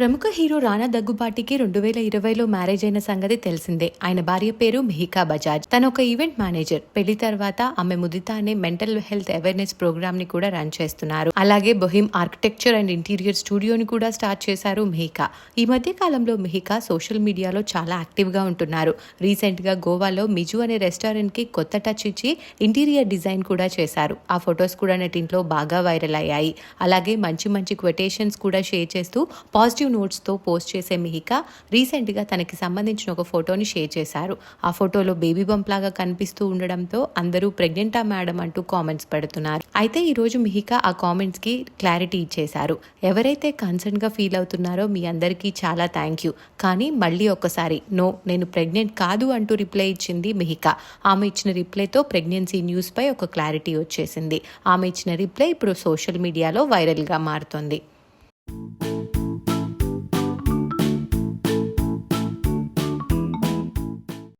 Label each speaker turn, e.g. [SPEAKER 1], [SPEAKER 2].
[SPEAKER 1] ప్రముఖ హీరో రానా దగ్గుబాటికి రెండు వేల ఇరవైలో మ్యారేజ్ అయిన సంగతి తెలిసిందే. ఆయన భార్య పేరు మిహికా బజాజ్. తన ఒక ఈవెంట్ మేనేజర్. పెళ్ళి తర్వాత ఆమె ముదిత అనే మెంటల్ హెల్త్ అవేర్నెస్ ప్రోగ్రామ్ని కూడా రన్ చేస్తున్నారు. అలాగే బొహిమ్ ఆర్కిటెక్చర్ అండ్ ఇంటీరియర్ స్టూడియోని కూడా స్టార్ట్ చేశారు మిహికా. ఈ మధ్య కాలంలో మెహికా సోషల్ మీడియాలో చాలా యాక్టివ్గా ఉంటున్నారు. రీసెంట్గా గోవాలో మిజు అనే రెస్టారెంట్కి కొత్త టచ్ ఇచ్చి ఇంటీరియర్ డిజైన్ కూడా చేశారు. ఆ ఫొటోస్ కూడా నెటింట్లో బాగా వైరల్ అయ్యాయి. అలాగే మంచి మంచి క్వటేషన్స్ కూడా షేర్ చేస్తూ పాజిటివ్ నోట్స్తో పోస్ట్ చేసే మిహిక రీసెంట్గా తనకి సంబంధించిన ఒక ఫోటోని షేర్ చేశారు. ఆ ఫోటోలో బేబీ బంప్ లాగా కనిపిస్తూ ఉండడంతో అందరూ ప్రెగ్నెంటా మేడం అంటూ కామెంట్స్ పెడుతున్నారు. అయితే ఈరోజు మిహిక ఆ కామెంట్స్కి క్లారిటీ ఇచ్చేశారు. ఎవరైతే కన్సర్న్గా ఫీల్ అవుతున్నారో మీ అందరికీ చాలా థ్యాంక్ యూ. కానీ మళ్ళీ ఒక్కసారి నో నేను ప్రెగ్నెంట్ కాదు అంటూ రిప్లై ఇచ్చింది మిహిక. ఆమె ఇచ్చిన రిప్లైతో ప్రెగ్నెన్సీ న్యూస్పై ఒక క్లారిటీ వచ్చేసింది. ఆమె ఇచ్చిన రిప్లై ఇప్పుడు సోషల్ మీడియాలో వైరల్గా మారుతోంది.